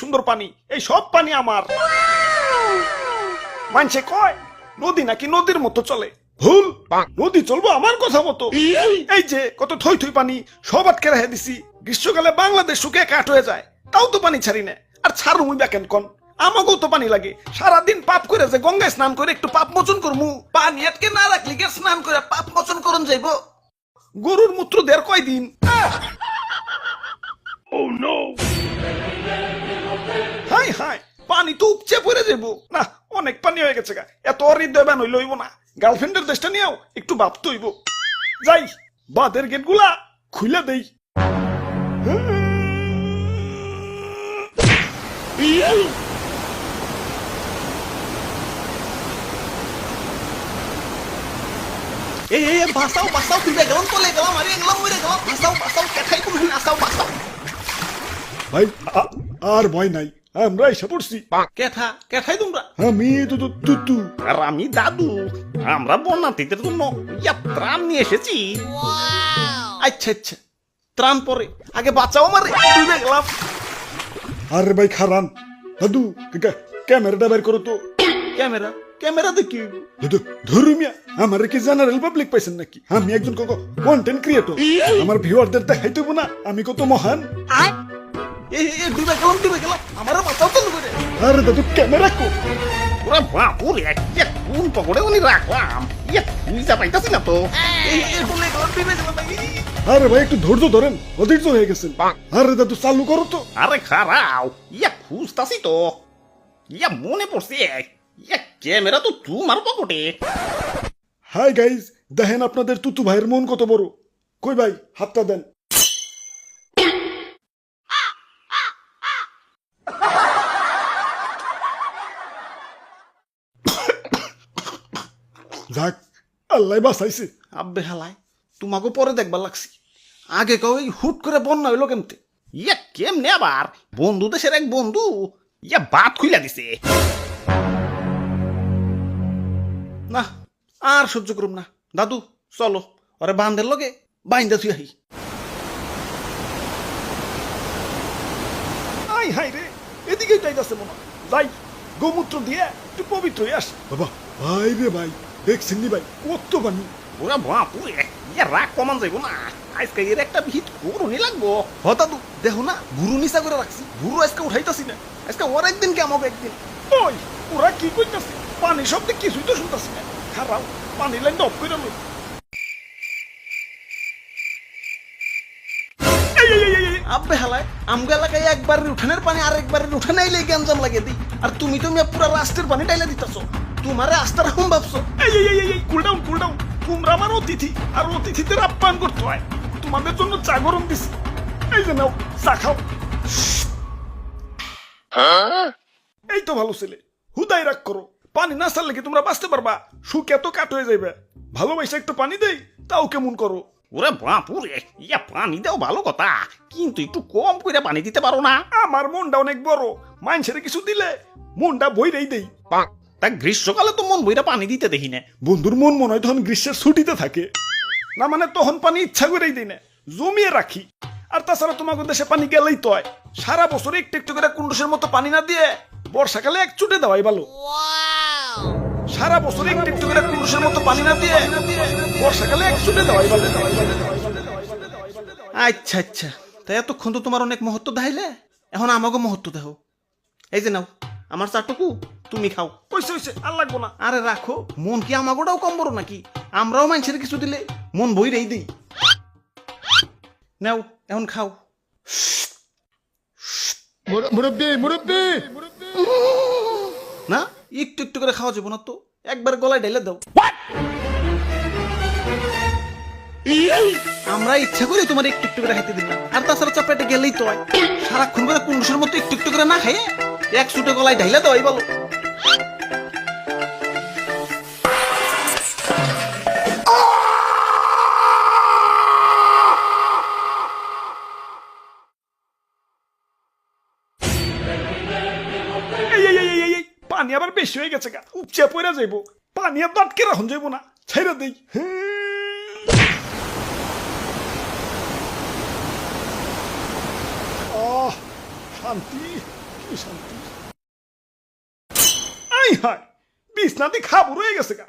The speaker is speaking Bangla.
সুন্দর পানি এই সব পানি আমার। মানছে কয় নদী নাকি নদীর মতো চলে? ভুল নদী চলবো আমার কথা মতো। এই যে কত থই থই পানি সব আটকে রেখে দিছি। গ্রীষ্মকালে বাংলাদেশ শুকিয়ে কাঠ হয়ে যায় তাও তো পানি ছাড়ি না। আর ছাড়ু মুই কেন কন। আমাকেও তো পানি লাগে। সারাদিন পাপ করে যে গঙ্গায় স্নান করে একটু পাপ মোচন করমু। পানি আটকে না রাখলি কে স্নান করে পাপ মোচন করন যাইব। গরুর মূত্র দেড় কয় দিন হাই হাই পানি তো উপচে পড়ে যাব না অনেক পানি হয়ে গেছে গা। এত হৃদয় বান হইল হইব না। গার্লফ্রেন্ডের দেশটা নিয়েও একটু ভাবতে হইব। যাই বাদের গেটগুলা খুলে দেই। এই এই গেলাম গেলাম আরে গেলাম মরে গেলাম বাঁচাও বাঁচাও কেঠাই কোনো ভাই আর ভয় নাই। আমরা এসে পড়ছি কেঠা কেঠাই তোমরা? আমি তো তো তুতু আর আমি দাদু। আমরা জন্য ইয়া ত্রাণ নিয়ে এসেছি। আচ্ছা আচ্ছা। ত্রাণ পরে। আগে বাঁচাও আমারে। গেলাম আরে ভাই খারান। দাদু কা- ক্যামেরাটা বের করো তো। ক্যামেরা? ক্যামেরা দেখি। ধর্মিয়া আমার কি জেনারেল পাবলিক পাইছেন নাকি? আমি একজন কন্টেন্ট ক্রিয়েটর আমার ভিউয়ারদের দেখাইতে না। আমি কত মহান। এই এই, এই, ডুবে গেলাম ডুবে গেলাম। আমারে বাঁচাও তো করে আরে দাদু ক্যামেরা কো ওরা বাপুরে ইয়া কোন পকড়ে উনি রাখলাম। ইয়া বুঝতে পাইতাছি না তো। এই এই ডুবে গেলাম ডুবে গেলাম আরে ভাই একটু ধৈর্য ধরেন অধৈর্য হয়ে গেছেন। আরে দাদু চালু করো তো। আরে খারাও ইয়া খুঁজতাছি তো। ইয়া মনে পড়ছে ইয়া ক্যামেরা তো তোমার পকেটে। হাই গাইজ দেখেন আপনাদের তুতু ভাইয়ের মন কত বড়। কই ভাই হাতটা দেন। যাক আল্লাহ বাঁচাইছে। আব্বে হালাই তোমাকে পরে দেখবার লাগছি। আগে কেউ এই হুট করে বন্যা হইল কেমতে? ইয়া কেমনে আবার? বন্ধু দেশের এক বন্ধু ইয়া বাত খুইলা দিছে। না আর সহ্য করুম না। দাদু চলো ওরে বান্ধের লগে বাইন্দা তুই আহি। আই হাই রে এদিকেই যাইতাছে মনে যাই গোমূত্র দিয়ে একটু পবিত্র হয়ে আস। বাবা ভাই রে ভাই। দেখছেন নি ভাই? কত পানি ওরা ইয়া রাগ কমান যাইব না। আজকে এর একটা ভিত করুনি লাগবো। হ দাদু দেখো না গুরু করে রাখছি। গুরু আজকে উঠাইতাছি না। আজকে ওর একদিন কে আমাকে একদিন? ওই ওরা কি কইতাছে? পানি শব্দে কিছুই তো শুনতাছি না। খারাপ পানি লাইন অফ করে লই। আব্বে হালায় আমগা এলাকায় একবারের উঠানের পানি আর একবারের উঠানে আইলে গ্যাঞ্জাম লাগিয়ে দিই। আর তুমি তো পুরা রাষ্ট্রের পানি টাইলে দিতাছো। তোমারে আস্থার রকম ভাবছ? এই, এই, এই, কুল ডাউন কুল ডাউন তোমরা আমার অতিথি আর অতিথিদের আপ্যায়ন করতে হয়। তোমাদের জন্য চা গরম দিছি। এই যে নাও চা খাও। এই তো ভালো ছেলে হুদাই রাগ করো। পানি না ছাড়লে কি তোমরা বাঁচতে পারবা? সুখ এত কাট হয়ে যাবে ভালোবাসা একটু পানি দেই তাও কেমন করো? ওরে বাপুরে ইয়া পানি দেও ভালো কথা কিন্তু একটু কম করে পানি দিতে পারো না। আমার মনটা অনেক বড় মানুষের কিছু দিলে মনটা বইরেই দেই। তা গ্রীষ্মকালে তো মন বইরা পানি দিতে দেখি না। বন্ধুর মন মনে হয় তখন গ্রীষ্মের ছুটিতে থাকে। না মানে তখন পানি ইচ্ছা করেই দিই না জমিয়ে রাখি। আর তাছাড়া তোমাকে দেশে পানি গেলেই তো হয়। সারা বছর একটু একটু করে কুন্ডুসের মতো পানি না দিয়ে বর্ষাকালে এক চুটে দেওয়াই ভালো। সারা বছর একটু একটু করে কুন্ডুসের মতো পানি না দিয়ে বর্ষাকালে এক চুটে দেওয়াই ভালো। আচ্ছা আচ্ছা। তাই এতক্ষণ তো তোমার অনেক মহত্ব দেখাইলে। এখন আমাকে মহত্ব দেহ এই যে নাও আমার চাটুকু তুমি খাও। আর লাগবো না। আরে রাখো মন কি আমাগোটাও কম বড় নাকি? আমরাও মানুষের কিছু দিলে মন বইরেই দিই। নাও এখন খাও। মুরব্বী মুরব্বী! না একটু একটু করে খাওয়া যাব না তো। একবার গলায় ঢেলে দাও। আমরা ইচ্ছা করি তোমার একটু একটু করে খাইতে দিলাম। আর তাছাড়া চাপড়াটা গেলেই তো হয়। সারাক্ষণ করে কুন্ডুসের মতো একটু একটু করে না খাইয়ে এক সুটে গলায় ঢাইলে দেওয়াই বলো পানি আবার বেশি হয়ে গেছে গা। উপচে পড়ে যাইবো। পানি আর আটকে রাখুন যাইবো না। ছেড়ে দেই। শান্তি, কি শান্তি। আই হায়, বিছনাতে খাব রয়ে গেছে গা।